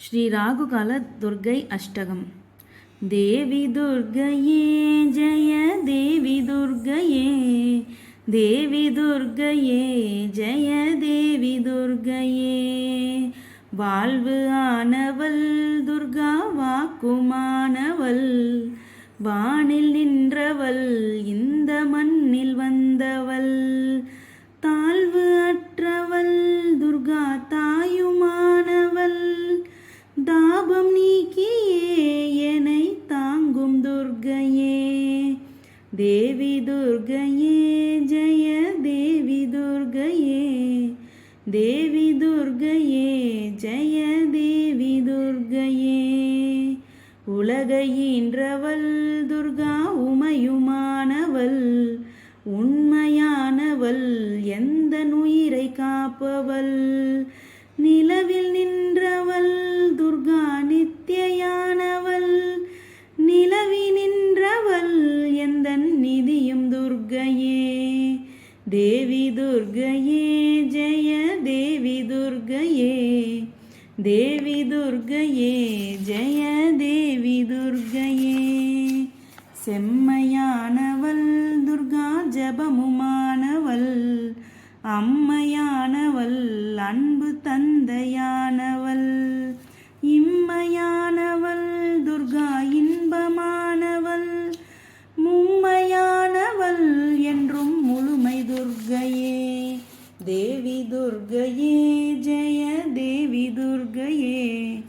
ஸ்ரீ ராகுகால துர்கை அஷ்டகம். தேவி துர்கையே ஜெய தேவி துர்கையே தேவி துர்கையே ஜெய தேவி துர்கையே. வாழ்வு ஆனவள் துர்கா வாக்குமானவள் வானில் நின்றவள் இந்த மண்ணில் வந்தவள். தாழ்வு அற்றவள் துர்கா தாயுமா தாபம் நீக்கியே என்னை தாங்கும் துர்கையே. தேவி துர்கையே ஜெய தேவி துர்கையே. தேவி துர்கையே ஜெய தேவி துர்கையே. உலகையின்றவள் துர்கா உமையுமானவள். உண்மையானவள் எந்த உயிரை காப்பவள்? தேவி துர்கையே ஜெய தேவி துர்கையே. தேவி துர்கையே ஜெய தேவி துர்கையே. செம்மையானவள் துர்கா ஜபமுமானவள். அம்மையானவள் அன்பு தந்தையானவள். இம்மையானவள் துர்கையே ஜெய தேவி துர்கையே.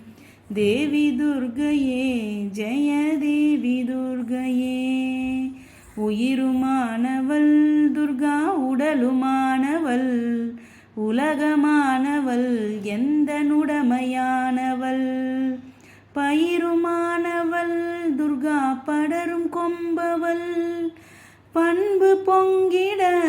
தேவி துர்கையே ஜெய தேவி துர்கையே. உயிருமானவள் துர்கா உடலுமானவள். உலகமானவள் எந்த நுடமையானவள் பயிருமானவள் துர்கா படரும் கொம்பவள். பண்பு பொங்கிட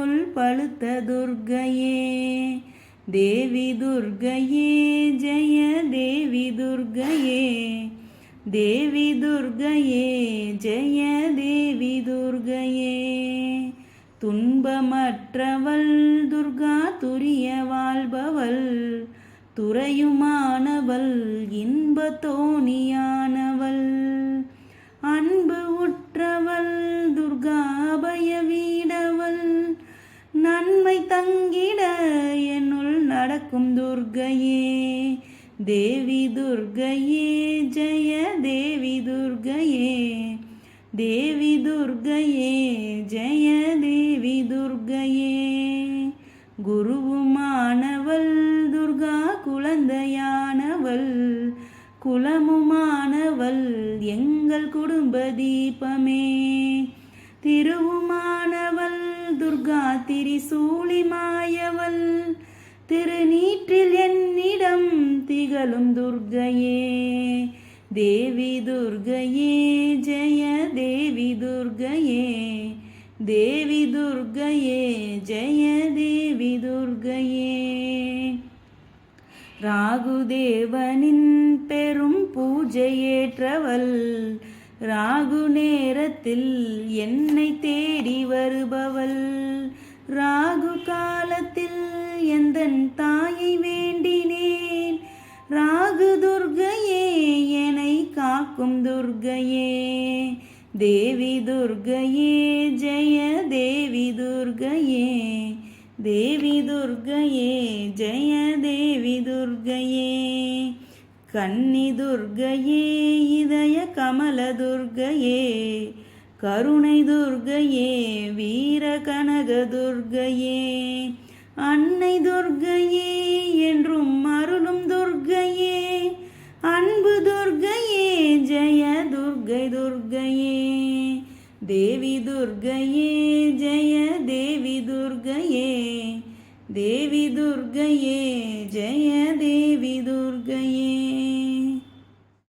என்னுள் பழுத்த துர்கையே தேவி துர்கையே ஜெய தேவி துர்கையே தேவி துர்கையே ஜெய தேவி துர்கையே. துன்பமற்றவள் துர்கா துரிய வாழ்பவள் துறையுமானவள் இன்ப தோணியானவள். நடக்கும் துர்கையே தேவி துர்கையே ஜெய தேவி துர்கையே தேவி துர்கையே ஜெய தேவி துர்கையே. குருவுமானவள் துர்கா குழந்தையானவள் குலமுமானவள் எங்கள் குடும்ப தீபமே. திருவுமானவள் துர்கா திரிசூலி மாயவள் திருநீற்றில் என்னிடம் திகழும் துர்கையே தேவி துர்கையே ஜெய தேவி துர்கையே தேவி துர்கையே ஜெய தேவி துர்கையே ராகுதேவனின் பெரும் பூஜையேற்றவள் ராகு நேரத்தில் என்னை தேடி வருபவள். ராகு காலத்தில் எந்தன் தாயை வேண்டினேன்? ராகு துர்கையே என்னை காக்கும் துர்கையே. தேவி துர்கையே ஜெய தேவி துர்கையே. தேவி துர்கையே ஜெய தேவி துர்கையே. கன்னி துர்கையே இதய கமல துர்கையே. கருணை துர்கையே வீர கனக துர்கையே. அன்னை துர்கையே என்றும் அருளும் துர்கையே. அன்பு துர்கையே ஜெய துர்கை துர்கையே. தேவி துர்கையே ஜெய தேவி துர்கையே. தேவி துர்கையே ஜெய தேவி துர்கையே.